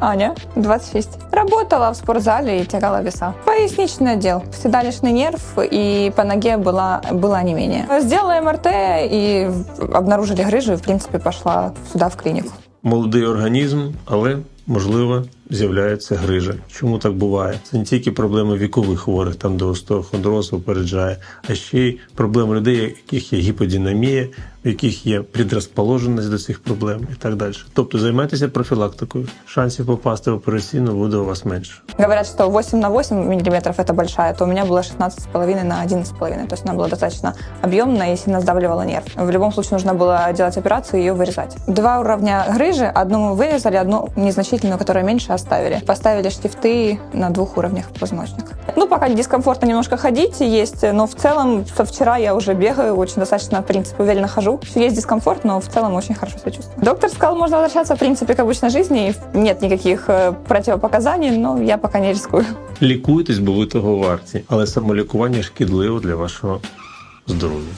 Аня, 26. Работала в спортзале и тягала веса. Поясничный отдел, седалищный нерв и по ноге была, было онемение. Сделала МРТ и обнаружили грыжу и, в принципе, пошла сюда, в клинику. Молодий організм, але можливо з'являється грижа. Чому так буває? Це не тільки проблеми вікових хворих, там де остеохондроз попереджає, а ще й проблеми людей, у яких є гіподинамія, у яких є предрозположеність до цих проблем і так далі. Тобто займайтеся профілактикою. Шансів попасти в операційну буде у вас менше. Говорят, что 8 на 8 миллиметров это большая, то у меня было 16,5 на 11,5. То есть она была достаточно объемная и сильно сдавливала нерв. В любом случае нужно было делать операцию и ее вырезать. Два уровня грыжи, одну мы вырезали, одну незначительную, которая меньше оставили. Поставили штифты на двух уровнях позвоночника. Ну, пока дискомфортно немножко ходить есть, но в целом со вчера я уже бегаю, очень достаточно, в принципе, уверенно хожу. Еще есть дискомфорт, но в целом очень хорошо себя чувствую. Доктор сказал, можно возвращаться, в принципе, к обычной жизни, и нет никаких э, противопоказаний, но я пока не рискую. Лікуйтесь, бо ви того варті, але самолікування шкідливо для вашого здоров'я.